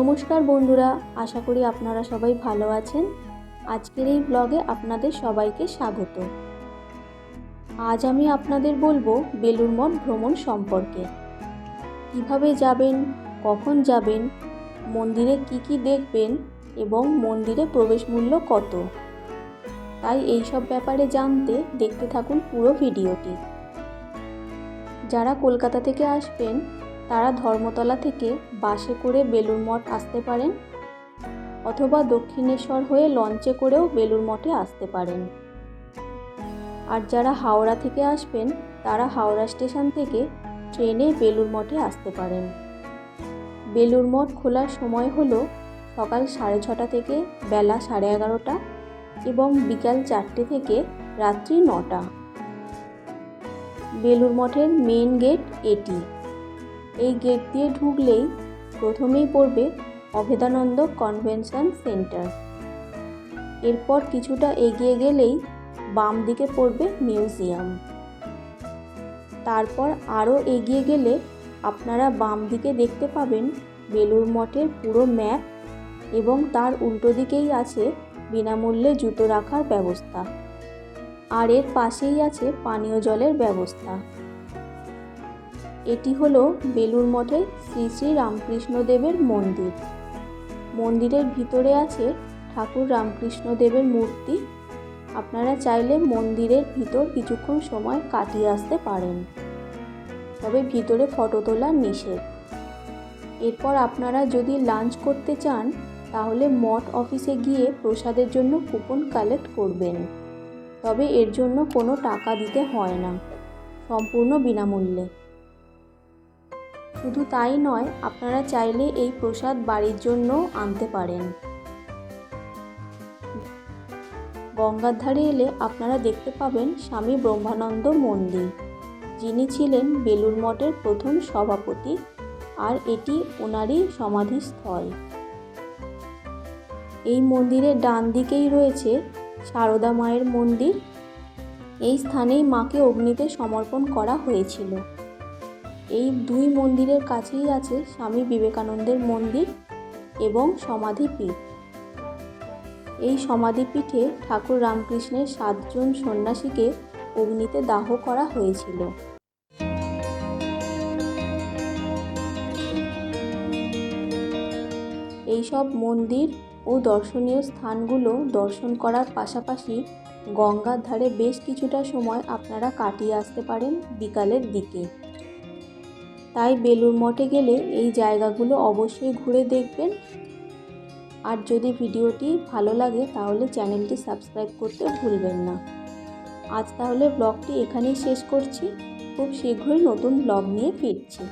নমস্কার বন্ধুরা, আশা করি আপনারা সবাই ভালো আছেন। আজকের এই ব্লগে আপনাদের সবাইকে স্বাগত। আজ আমি আপনাদের বলব বেলুর মঠ ভ্রমণ সম্পর্কে। কীভাবে যাবেন, কখন যাবেন, মন্দিরে কি কি দেখবেন এবং মন্দিরে প্রবেশ মূল্য কত? তাই এই সব ব্যাপারে জানতে দেখতে থাকুন পুরো ভিডিওটি। যারা কলকাতা থেকে আসবেন তারা ধর্মতলা থেকে বাসে করে বেলুর মঠ আসতে পারেন অথবা দক্ষিণেশ্বর হয়ে লঞ্চে করেও বেলুর মঠে আসতে পারেন। আর যারা হাওড়া থেকে আসবেন, তারা হাওড়া স্টেশন থেকে ট্রেনে বেলুর মঠে আসতে পারেন। বেলুর মঠ খোলার সময় হলো সকাল সাড়ে ছটা থেকে বেলা সাড়ে এগারোটা এবং বিকাল চারটে থেকে রাত্রি নটা। বেলুর মঠের মেন গেট এটি। এই গেট দিয়ে ঢুকলেই প্রথমেই পড়বে অভেদানন্দ কনভেনশন সেন্টার এরপর কিছুটা এগিয়ে গেলেই বাম দিকে পড়বে মিউজিয়াম তারপর আরও এগিয়ে গেলে আপনারা বাম দিকে দেখতে পাবেন বেলুর মঠের পুরো ম্যাপ এবং তার উল্টো দিকেই আছে বিনামূল্যে জুতো রাখার ব্যবস্থা। আর এর পাশেই আছে পানীয় জলের ব্যবস্থা। এটি হলো বেলুর মঠের শ্রী শ্রী রামকৃষ্ণদেবের মন্দির। মন্দিরের ভিতরে আছে ঠাকুর রামকৃষ্ণদেবের মূর্তি। আপনারা চাইলে মন্দিরের ভিতর কিছুক্ষণ সময় কাটিয়ে আসতে পারেন। তবে ভিতরে ফটো তোলা নিষেধ। এরপর আপনারা যদি লাঞ্চ করতে চান, তাহলে মঠ অফিসে গিয়ে প্রসাদের জন্য কুপন কালেক্ট করবেন। তবে এর জন্য কোনো টাকা দিতে হয় না। সম্পূর্ণ বিনামূল্যে। শুধু তাই নয়, আপনারা চাইলে এই প্রসাদ বাড়ির জন্য আনতে পারেন। গঙ্গার ধারে এলে আপনারা দেখতে পাবেন স্বামী ব্রহ্মানন্দ মন্দির, যিনি ছিলেন বেলুর মঠের প্রথম সভাপতি আর এটি ওনারই সমাধিস্থল। এই মন্দিরের ডান দিকেই রয়েছে সারদা মায়ের মন্দির। এই স্থানেই মাকে অগ্নিতে সমর্পণ করা হয়েছিল। এই দুই মন্দিরের কাছেই আছে স্বামী বিবেকানন্দের মন্দির এবং সমাধিপীঠ। এই সমাধিপীঠে ঠাকুর রামকৃষ্ণের সাতজন সন্ন্যাসীকে অগ্নিতে দাহ করা হয়েছিল। এইসব মন্দির ও দর্শনীয় স্থানগুলো দর্শন করার পাশাপাশি গঙ্গার ধারে বেশ কিছুটা সময় আপনারা কাটিয়ে আসতে পারেন বিকালের দিকে। তাই বেলুর মঠে গেলে এই জায়গাগুলো অবশ্যই ঘুরে দেখবেন। আর যদি ভিডিওটি ভালো লাগে তাহলে চ্যানেলটি সাবস্ক্রাইব করতে ভুলবেন না। আজ তাহলে ব্লগটি এখানেই শেষ করছি। খুব শীঘ্রই নতুন ব্লগ নিয়ে ফিরছি।